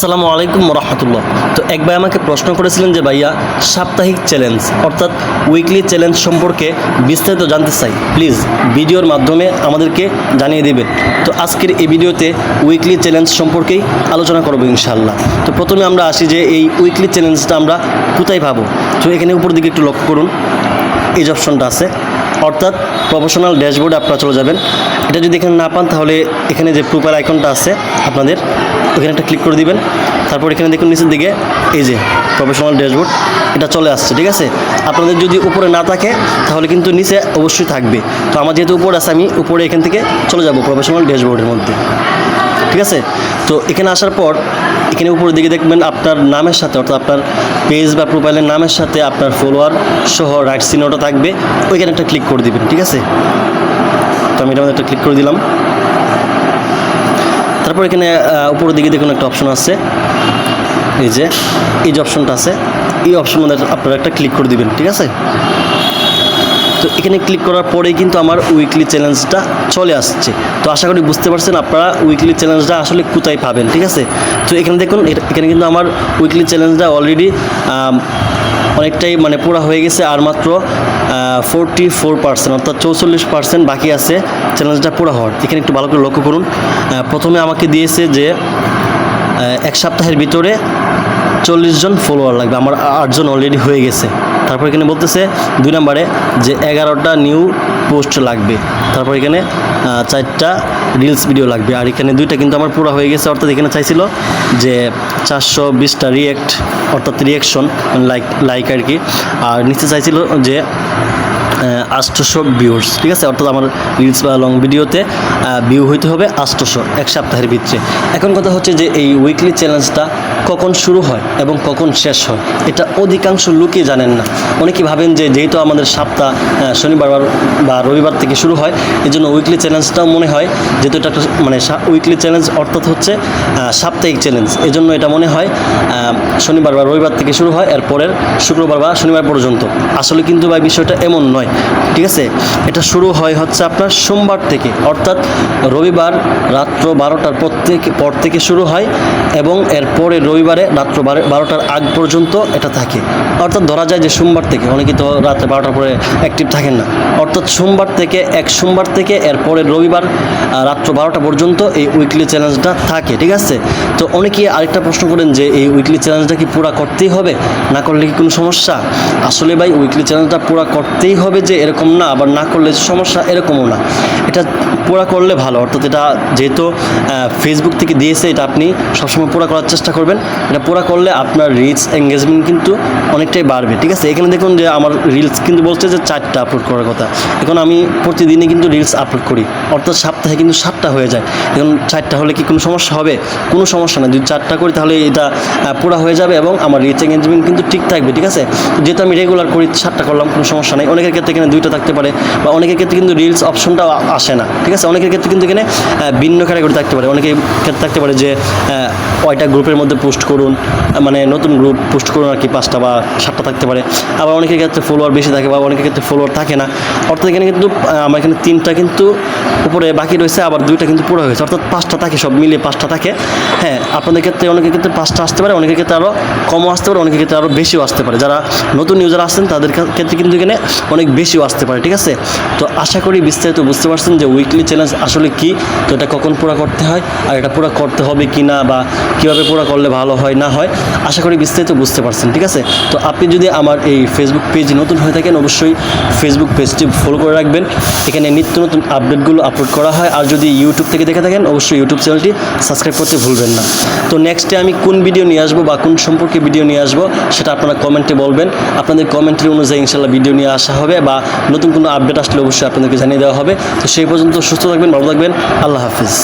আসসালামু আলাইকুম রহমতুল্লাহ তো এক ভাই আমাকে প্রশ্ন করেছিলেন যে ভাইয়া, সাপ্তাহিক চ্যালেঞ্জ অর্থাৎ উইকলি চ্যালেঞ্জ সম্পর্কে বিস্তারিত জানতে চাই। প্লিজ ভিডিওর মাধ্যমে আমাদেরকে জানিয়ে দেবেন। তো আজকের এই ভিডিওতে উইকলি চ্যালেঞ্জ সম্পর্কেই আলোচনা করব ইনশাল্লাহ তো প্রথমে আমরা আসি যে এই উইকলি চ্যালেঞ্জটা আমরা কোথায় পাবো। তো এখানে উপর দিকে একটু লক্ষ্য করুন। এই অপশনটা আছে। অর্থাৎ প্রফেশনাল ড্যাশবোর্ডে আপনারা চলে যাবেন। এটা যদি এখানে না পান, তাহলে এখানে যে প্রোফাইল আইকনটা আছে আপনাদের, ওখানে একটা ক্লিক করে দিবেন। তারপর এখানে দেখুন নিচের দিকে, এই যে প্রফেশনাল ড্যাশবোর্ড এটা চলে আসছে, ঠিক আছে? আপনাদের যদি উপরে না থাকে, তাহলে কিন্তু নিচে অবশ্যই থাকবে। তো আমার যেহেতু উপরে আছে, আমি উপরে এখান থেকে চলে যাব প্রফেশনাল ড্যাশবোর্ডের মধ্যে। ঠিক আছে? তো এখানে আসার পর এখানে উপরের দিকে দেখবেন আপনার নামের সাথে, অর্থাৎ আপনার পেজ বা প্রোফাইলের নামের সাথে আপনার ফলোয়ার সহ রাইট সিনোটা থাকবে। ওইখানে একটা ক্লিক করে দিবেন, ঠিক আছে? তো আমি এটা একটা ক্লিক করে দিলাম। তারপর এখানে উপরের দিকে দেখুন একটা অপশন আছে। এই যে এই যে অপশনটা আছে, এই অপশন মধ্যে আপনারা একটা ক্লিক করে দিবেন, ঠিক আছে? তো এখানে ক্লিক করার পরেই কিন্তু আমার উইকলি চ্যালেঞ্জটা চলে আসছে। তো আশা করি বুঝতে পারছেন আপনারা উইকলি চ্যালেঞ্জটা আসলে কোথায় পাবেন, ঠিক আছে? তো এখানে দেখুন এখানে কিন্তু আমার উইকলি চ্যালেঞ্জটা অলরেডি অনেকটাই মানে পুরা হয়ে গেছে আর মাত্র ফোরটি ফোর পার্সেন্ট অর্থাৎ চৌচল্লিশ পার্সেন্ট বাকি আছে চ্যালেঞ্জটা পুরো হওয়ার। এখানে একটু ভালো করে লক্ষ্য করুন প্রথমে আমাকে দিয়েছে যে এক সপ্তাহের ভিতরে চল্লিশ জন ফলোয়ার লাগবে, আমার আটজন অলরেডি হয়ে গেছে। তারপর এখানে বলতেছে দুই নম্বরে যে এগারোটা নিউ পোস্ট লাগবে। তারপর এখানে চারটা রিলস ভিডিও লাগবে। আর এখানে দুইটা কিন্তু আমার পুরো হয়ে গেছে, অর্থাৎ এখানে চাইছিল যে চারশো বিশটা রিয়েক্ট অর্থাৎ রিয়েকশন লাইক লাইক আর কি। আর নিচে চাইছিল যে আষ্টশো ভিউর্স ঠিক আছে? অর্থাৎ আমার রিলস বা লং ভিডিওতে ভিউ হইতে হবে আষ্টশো এক সপ্তাহের ভিতরে এখন কথা হচ্ছে যে এই উইকলি চ্যালেঞ্জটা কখন শুরু হয় এবং কখন শেষ হয়? এটা অধিকাংশ লোকই জানেন না। অনেকেই ভাবেন যে যেহেতু আমাদের সপ্তাহ আহ, শনিবার বা- রবিবার থেকে শুরু হয় এই জন্য উইকলি চ্যালেঞ্জটাও মনে হয় যেহেতু এটা একটা মানে উইকলি চ্যালেঞ্জ অর্থাৎ হচ্ছে সাপ্তাহিক চ্যালেঞ্জ এই জন্য এটা মনে হয় শনিবার বা রবিবার থেকে শুরু হয় এর পরের শুক্রবার বা শনিবার পর্যন্ত। আসলে কিন্তু ভাই বিষয়টা এমন নয়। Thank you. ঠিক আছে? এটা শুরু হয় হচ্ছে আপনার সোমবার থেকে, অর্থাৎ রবিবার রাত্র বারোটার পর থেকে পর থেকে শুরু হয় এবং এর পরে রবিবারে রাত্র বারো- বারোটার আগ পর্যন্ত এটা থাকে। অর্থাৎ ধরা যায় যে সোমবার থেকে অনেকে তো রাত্রে বারোটার পরে অ্যাক্টিভ থাকেন না। অর্থাৎ সোমবার থেকে, এক সোমবার থেকে এর পরে রবিবার রাত্র বারোটা পর্যন্ত এই উইকলি চ্যালেঞ্জটা থাকে, ঠিক আছে? তো অনেকেই আরেকটা প্রশ্ন করেন যে এই উইকলি চ্যালেঞ্জটা কি পুরা করতেই হবে? না করলে কি কোনো সমস্যা? আসলে ভাই উইকলি চ্যালেঞ্জটা পুরা করতেই হবে যে এরকম না, আবার না করলে সমস্যা এরকমও না। এটা পুরা করলে ভালো, অর্থাৎ এটা যেহেতু ফেসবুক থেকে দিয়েছে, এটা আপনি সবসময় পুরা করার চেষ্টা করবেন। এটা পুরা করলে আপনার রিচ এঙ্গেজমেন্ট কিন্তু অনেকটাই বাড়বে, ঠিক আছে? এখানে দেখুন যে আমার রিলস কিন্তু বলছে যে চারটা আপলোড করার কথা। এখন আমি প্রতিদিনই কিন্তু রিলস আপলোড করি, অর্থাৎ সপ্তাহে কিন্তু সাতটা হয়ে যায়। এখন চারটা হলে কি কোনো সমস্যা হবে? কোনো সমস্যা না, যদি চারটা করি তাহলে এটা পুরা হয়ে যাবে এবং আমার রিচ এঙ্গেজমেন্ট কিন্তু ঠিক থাকবে, ঠিক আছে? যেহেতু আমি রেগুলার করি, সাতটা করলাম, কোনো সমস্যা নেই। অনেকের ক্ষেত্রে এখানে দুইটা থাকতে পারে বা অনেকের ক্ষেত্রে কিন্তু রিলস অপশনটাও আসে না, ঠিক আছে? অনেকের ক্ষেত্রে কিন্তু এখানে ভিন্ন ক্যাটাগরি থাকতে পারে। অনেকের ক্ষেত্রে থাকতে পারে যে কয়টা গ্রুপের মধ্যে পোস্ট করুন মানে নতুন গ্রুপ পোস্ট করুন আর কি পাঁচটা বা সাতটা থাকতে পারে। আবার অনেকের ক্ষেত্রে ফলোয়ার বেশি থাকে বা অনেকের ক্ষেত্রে ফলোয়ার থাকে না। অর্থাৎ এখানে কিন্তু আমার এখানে তিনটা কিন্তু উপরে বাকি রয়েছে, আবার দুইটা কিন্তু পুরো হয়েছে। অর্থাৎ পাঁচটা থাকে, সব মিলিয়ে পাঁচটা থাকে। হ্যাঁ আপনাদের ক্ষেত্রে অনেকের ক্ষেত্রে পাঁচটা আসতে পারে, অনেকের ক্ষেত্রে আরও কমও আসতে পারে, অনেকের ক্ষেত্রে আরও বেশিও আসতে পারে। যারা নতুন ইউজার আসছেন তাদের ক্ষেত্রে কিন্তু এখানে অনেক বেশিও আসতে পারে, ঠিক আছে? তো আশা করি বিস্তারিত বুঝতে পারছেন যে উইকলি চ্যালেঞ্জ আসলে কি, তো এটা কখন পুরো করতে হয় আর এটা পুরো করতে হবে কি না বা কীভাবে পুরো করলে ভালো হয়, না হয়, আশা করি বিস্তারিত বুঝতে পারছেন, ঠিক আছে? তো আপনি যদি আমার এই ফেসবুক পেজ নতুন হয়ে থাকেন, অবশ্যই ফেসবুক পেজটি ফলো করে রাখবেন। এখানে নিত্য নতুন আপডেটগুলো আপলোড করা হয় আর যদি ইউটিউব থেকে দেখে থাকেন, অবশ্যই ইউটিউব চ্যানেলটি সাবস্ক্রাইব করতে ভুলবেন না। তো নেক্সটে আমি কোন ভিডিও নিয়ে আসব বা কোন সম্পর্কে ভিডিও নিয়ে আসব, সেটা আপনারা কমেন্টে বলবেন। আপনাদের কমেন্টের অনুযায়ী ইনশাল্লাহ ভিডিও নিয়ে আসা হবে বা নতুন কোনো আপডেট আসলে অবশ্যই আপনাদেরকে জানিয়ে দেওয়া হবে। তো সেই পর্যন্ত সুস্থ থাকবেন, ভালো থাকবেন। আল্লাহ হাফিজ।